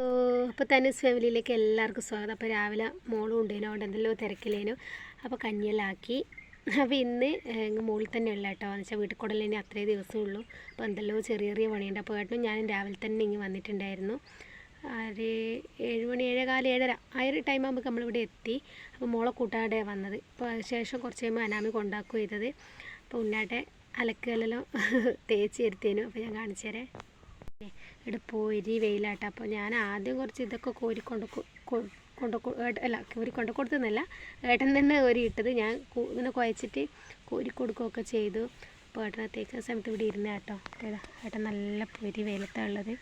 അപ്പോൾ തനൂസ് ഫാമിലിയിലേക്ക് എല്ലാവർക്കും സ്വാഗതം. അപ്പോൾ രാവിലെ മോളും ഉണ്ടേനോ എന്തെല്ലോ തിരക്കില്ലേനു അപ്പോൾ കഞ്ഞിലാക്കി അപ്പോൾ ഇന്ന് മുകളിൽ തന്നെ ഉള്ള കേട്ടോ എന്ന് വെച്ചാൽ വീട്ടിൽ കൂടെ ഇനി അത്രേ ദിവസമേ ഉള്ളൂ. അപ്പോൾ എന്തല്ലോ ചെറിയ ചെറിയ പണിയുണ്ട്. അപ്പോൾ ഏട്ടനും ഞാനും രാവിലെ തന്നെ ഇങ്ങ് വന്നിട്ടുണ്ടായിരുന്നു. ഒരു ഏഴ് മണി ഏഴേകാൽ ഏഴര ആ ഒരു ടൈം ആകുമ്പോൾ നമ്മളിവിടെ എത്തി. അപ്പോൾ മോളെ കൂട്ടാടെ വന്നത്. അപ്പോൾ ശേഷം കുറച്ച് കഴിയുമ്പോൾ അനാമി കൊണ്ടാക്കുക ചെയ്തത്. അപ്പോൾ ഉണ്ണാട്ടെ അലക്കലെല്ലാം തേച്ച് ഇരുത്തേനു അപ്പോൾ ഞാൻ കാണിച്ചു തരാം. ഇവിടെ പോയി വെയിലാട്ടോ. അപ്പോൾ ഞാൻ ആദ്യം കുറച്ച് ഇതൊക്കെ കോരി കൊണ്ട് കൊണ്ട് അല്ല കോരി കൊണ്ട് കൊടുത്തെന്നല്ല. ഏട്ടൻ തന്നെ കോരി ഇട്ടത്. ഞാൻ ഇങ്ങനെ കുഴച്ചിട്ട് കോരി കൊടുക്കുകയൊക്കെ ചെയ്തു. അപ്പോൾ ഏട്ടനെ തേക്കുന്ന സമയത്ത് ഇവിടെ ഇരുന്ന കേട്ടോ. ഏതാ ഏട്ടൻ നല്ല പൊരി വെയിലത്താണ് ഉള്ളത്.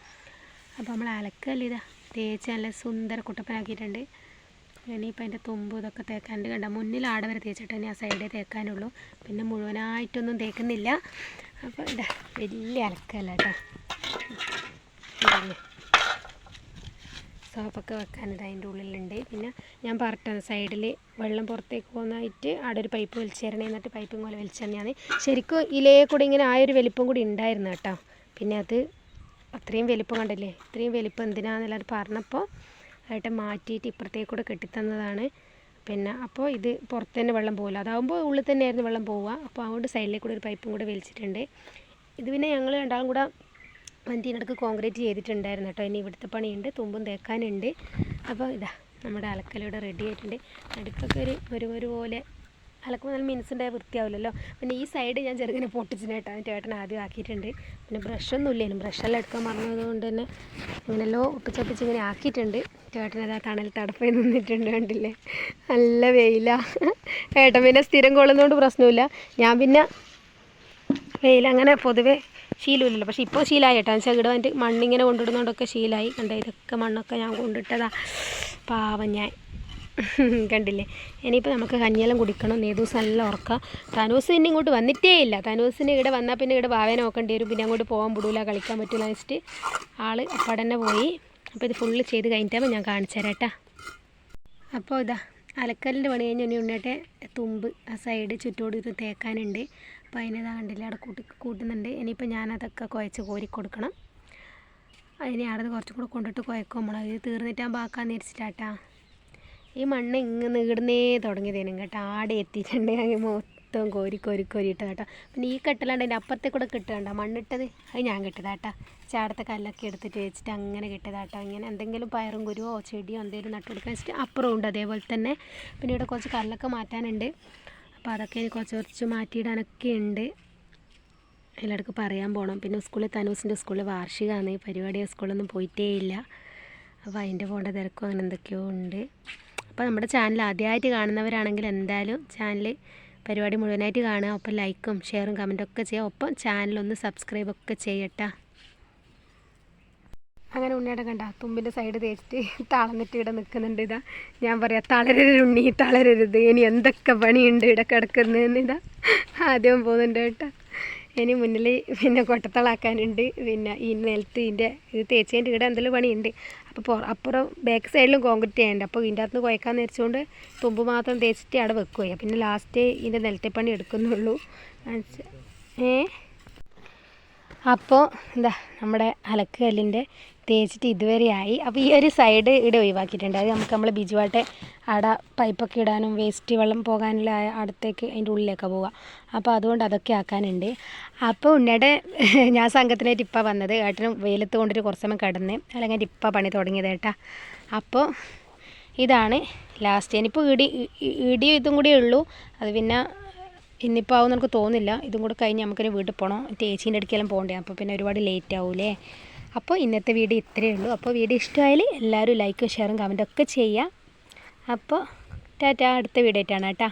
അപ്പോൾ നമ്മൾ അലക്കല്ല ഇതാ. തേച്ച് നല്ല സുന്ദര കുട്ടപ്പനാക്കിയിട്ടുണ്ട്. ഇനിയിപ്പോൾ അതിന്റെ തുമ്പ് ഇതൊക്കെ തേക്കാണ്ട് കണ്ട? മുന്നിൽ ആട വരെ തേച്ചിട്ട് തന്നെ ആ സൈഡേ തേക്കാനുള്ളൂ. പിന്നെ മുഴുവനായിട്ടൊന്നും തേക്കുന്നില്ല. അപ്പോൾ ഇതാ വലിയ അലക്കല്ല കേട്ടോ. സോപ്പൊക്കെ വെക്കാനത് അതിന്റെ ഉള്ളിലുണ്ട്. പിന്നെ ഞാൻ പറഞ്ഞ സൈഡിൽ വെള്ളം പുറത്തേക്ക് പോകുന്നതായിട്ട് അവിടെ ഒരു പൈപ്പ് വലിച്ചു തരണേ എന്നിട്ട് പൈപ്പും പോലെ വലിച്ചു തന്നെയാണ് ശരിക്കും ഇലേ കൂടി ഇങ്ങനെ ആ ആയൊരു വലിപ്പം കൂടി ഉണ്ടായിരുന്നു കേട്ടോ. പിന്നെ അത് അത്രയും വലിപ്പം കണ്ടില്ലേ? ഇത്രയും വലിപ്പം എന്തിനാണെന്നുള്ളത് പറഞ്ഞപ്പോൾ ആയിട്ട് മാറ്റിയിട്ട് ഇപ്പുറത്തേക്ക് കൂടെ കെട്ടിത്തന്നതാണ്. പിന്നെ അപ്പോൾ ഇത് പുറത്ത് തന്നെ വെള്ളം പോകില്ല. അതാകുമ്പോൾ ഉള്ളിൽ തന്നെയായിരുന്നു വെള്ളം പോവുക. അപ്പോൾ അതുകൊണ്ട് സൈഡിലേക്ക് കൂടെ ഒരു പൈപ്പും കൂടെ വലിച്ചിട്ടുണ്ട്. ഇത് പിന്നെ ഞങ്ങൾ രണ്ടാളും കൂടെ വണ്ടിയിനടുക്ക് കോൺക്രീറ്റ് ചെയ്തിട്ടുണ്ടായിരുന്നു കേട്ടോ. ഇനി ഇവിടുത്തെ പണിയുണ്ട് തുമ്പും തേക്കാനുണ്ട്. അപ്പോൾ ഇതാ നമ്മുടെ അലക്കലിവിടെ റെഡി ആയിട്ടുണ്ട്. അടുത്തൊക്കെ ഒരു ഒരു ഒരു പോലെ അലക്കുമ്പോൾ നല്ല മിനുസുണ്ടായ വൃത്തിയാവില്ലല്ലോ. പിന്നെ ഈ സൈഡ് ഞാൻ ചെറുങ്ങനെ പൊട്ടിച്ചിന് കേട്ടോ. ചേട്ടൻ ആദ്യം ആക്കിയിട്ടുണ്ട്. പിന്നെ ബ്രഷൊന്നും ഇല്ലേനും ബ്രഷെല്ലാം എടുക്കാൻ മറന്നതുകൊണ്ട് തന്നെ ഇങ്ങനെല്ലോ ഒപ്പിച്ചൊപ്പിച്ച് ഇങ്ങനെ ആക്കിയിട്ടുണ്ട്. ചേട്ടൻ അതാ തണൽ തടപ്പായി നിന്നിട്ടുണ്ട് കണ്ടില്ലേ? നല്ല വെയിലാ. ഏട്ടൻ പിന്നെ സ്ഥിരം കൊള്ളുന്നതുകൊണ്ട് പ്രശ്നമില്ല. ഞാൻ പിന്നെ വെയിൽ അങ്ങനെ പൊതുവെ ശീലമില്ലല്ലോ. പക്ഷേ ഇപ്പോൾ ശീലമായി കേട്ടോ. വെച്ചാൽ ഇവിടെ മണ്ണിങ്ങനെ കൊണ്ടിടുന്നതുകൊണ്ടൊക്കെ ശീലമായി കണ്ടോ ഇതൊക്കെ മണ്ണൊക്കെ ഞാൻ കൊണ്ടിട്ടതാ. പാവം ഞാൻ. കണ്ടില്ലേ? ഇനിയിപ്പോൾ നമുക്ക് കഞ്ഞിയെല്ലാം കുടിക്കണം. നേതൂസ് നല്ല ഉറക്കാം. തനൂസ് പിന്നെ ഇങ്ങോട്ട് വന്നിട്ടേ ഇല്ല. തനൂസിന് ഇവിടെ വന്നാൽ പിന്നെ ഇവിടെ ഭാവേനെ നോക്കേണ്ടി വരും. പിന്നെ അങ്ങോട്ട് പോകാൻ വിടൂല കളിക്കാൻ പറ്റില്ല വെച്ചിട്ട് ആൾ അപ്പം തന്നെ പോയി. അപ്പോൾ ഇത് ഫുള്ള് ചെയ്ത് കഴിഞ്ഞിട്ടാകുമ്പോൾ ഞാൻ കാണിച്ചു തരാം കേട്ടോ. അപ്പോൾ ഇതാ. അലക്കലിന്റെ പണി കഴിഞ്ഞ് ഇനി ഉണ്ണട്ടെ തുമ്പ് ആ സൈഡ് ചുറ്റോട് ഇത് തേക്കാനുണ്ട്. അപ്പോൾ അതിനിതാ കണ്ടില്ല അവിടെ കൂട്ടി കൂട്ടുന്നുണ്ട്. ഇനിയിപ്പോൾ ഞാനതൊക്കെ കുഴച്ച് കോരി കൊടുക്കണം. അതിനെ അവിടെ കുറച്ചും കൂടെ കൊണ്ടിട്ട് കുഴക്കും. നമ്മൾ അത് തീർന്നിട്ടാൻ ബാക്കാന്ന് വിരിച്ചിട്ടാട്ടാ ഈ മണ്ണ് ഇങ്ങനെ നീടുന്നേ തുടങ്ങിയതേനും കേട്ടോ. ആടെ എത്തിയിട്ടുണ്ട്. അങ്ങ് മൊത്തം കോരി കോരി കോരി കേട്ടോ. പിന്നെ ഈ കെട്ടലാണ്ട് അതിന്റെ അപ്പുറത്തെ കൂടെ കിട്ടുകണ്ട. മണ്ണിട്ടത് അത് ഞാൻ കെട്ടിയതാട്ടോ ചാടത്തെ കല്ലൊക്കെ എടുത്തിട്ട് വെച്ചിട്ട് അങ്ങനെ കെട്ടിയതാട്ടോ ഇങ്ങനെ എന്തെങ്കിലും പയറും കുരുവോ ചെടിയോ എന്തെങ്കിലും നട്ടു കൊടുക്കാൻ വെച്ചിട്ട് അപ്പുറം ഉണ്ട് അതേപോലെ തന്നെ. പിന്നെ ഇവിടെ കുറച്ച് കല്ലൊക്കെ മാറ്റാനുണ്ട്. അപ്പോൾ അതൊക്കെ ഇനി കുറച്ച് കുറച്ച് മാറ്റിയിടാനൊക്കെ ഉണ്ട്. എല്ലായിടക്ക് പറയാൻ പോകണം പിന്നെ സ്കൂളിൽ തനൂസിന്റെ സ്കൂളിൽ വാർഷികമാണ് ഈ പരിപാടി സ്കൂളൊന്നും പോയിട്ടേ ഇല്ല. അപ്പോൾ അതിന്റെ പോകേണ്ട തിരക്കും അങ്ങനെ എന്തൊക്കെയോ ഉണ്ട്. അപ്പോൾ നമ്മുടെ ചാനൽ ആദ്യമായിട്ട് കാണുന്നവരാണെങ്കിൽ എന്തായാലും ചാനൽ പരിപാടി മുഴുവനായിട്ട് കാണുക. ഒപ്പം ലൈക്കും ഷെയറും കമന്റും ഒക്കെ ചെയ്യുക. ഒപ്പം ചാനലൊന്ന് സബ്സ്ക്രൈബ് ഒക്കെ ചെയ്യട്ടാ. അങ്ങനെ ഉണ്ണിയുടെ കണ്ട തുമ്പിന്റെ സൈഡ് തേച്ചിട്ട് തളന്നിട്ട് ഇവിടെ നിൽക്കുന്നുണ്ട് ഇതാ. ഞാൻ പറയാം തളരരുത് ഉണ്ണി തളരരുത്. ഇനി എന്തൊക്കെ പണിയുണ്ട് ഇവിടെ കിടക്കുന്നതെന്ന് ഇതാ. ആദ്യം പോകുന്നുണ്ട് കേട്ടോ. ഇനി മുന്നിൽ പിന്നെ കൊട്ടത്തളാക്കാനുണ്ട്. പിന്നെ ഈ നിലത്ത് ഇതിന്റെ ഇത് തേച്ചതിന്റെ ഇവിടെ എന്തെങ്കിലും പണിയുണ്ട്. അപ്പോൾ അപ്പുറം ബാക്ക് സൈഡിലും കോൺക്രീറ്റ് ചെയ്യാനുണ്ട് അപ്പോൾ ഇതിന്റെ അകത്ത് കുഴക്കാന്ന് വെച്ചുകൊണ്ട് തുമ്പ് മാത്രം തേച്ചിട്ട് അവിടെ വെക്കുകയാണ് പിന്നെ ലാസ്റ്റ് ഇതിന്റെ നിലത്തെ പണി എടുക്കുന്നുള്ളൂ. ഏ? അപ്പോൾ എന്താ നമ്മുടെ അലക്ക് കല്ലിന്റെ തേച്ചിട്ട് ഇതുവരെ ആയി. അപ്പോൾ ഈ ഒരു സൈഡ് ഇവിടെ ഒഴിവാക്കിയിട്ടുണ്ട്. അത് നമുക്ക് നമ്മൾ ബിജുവാട്ടെ അവിടെ പൈപ്പൊക്കെ ഇടാനും വേസ്റ്റ് വെള്ളം പോകാനുള്ള അടുത്തേക്ക് അതിന്റെ ഉള്ളിലേക്ക് പോവുക. അപ്പോൾ അതുകൊണ്ട് അതൊക്കെ ആക്കാനുണ്ട്. അപ്പോൾ ഉണ്ണിയുടെ ഞാൻ സംഘത്തിനായിട്ട് ഇപ്പം വന്നത്. ഏട്ടനും വെയിലത്ത് കൊണ്ടിട്ട് കുറച്ച് സമയം കിടന്ന് അല്ലെങ്കിൽ ഇപ്പം പണി തുടങ്ങിയത് ഏട്ടാ. അപ്പോൾ ഇതാണ് ലാസ്റ്റ്. ഇനിയിപ്പോൾ ഇടി ഇടിയും ഇടി ഇതും കൂടി ഉള്ളൂ. അത് പിന്നെ ഇന്നിപ്പോൾ ആവും എനിക്ക് തോന്നുന്നില്ല. ഇതും കൂടെ കഴിഞ്ഞ് നമുക്കൊരു വീട്ടിൽ പോകണം ചേച്ചീന്റെ അടുക്കെല്ലാം പോകണ്ടേ? അപ്പോൾ പിന്നെ ഒരുപാട് ലേറ്റ് ആവൂലേ? അപ്പോൾ ഇന്നത്തെ വീഡിയോ ഇത്രയേ ഉള്ളൂ. അപ്പോൾ വീഡിയോ ഇഷ്ടമായാൽ എല്ലാവരും ലൈക്കും ഷെയറും കമന്റും ഒക്കെ അപ്പോൾ ടാറ്റാ അടുത്ത വീഡിയോ ആയിട്ടാണ് കേട്ടോ.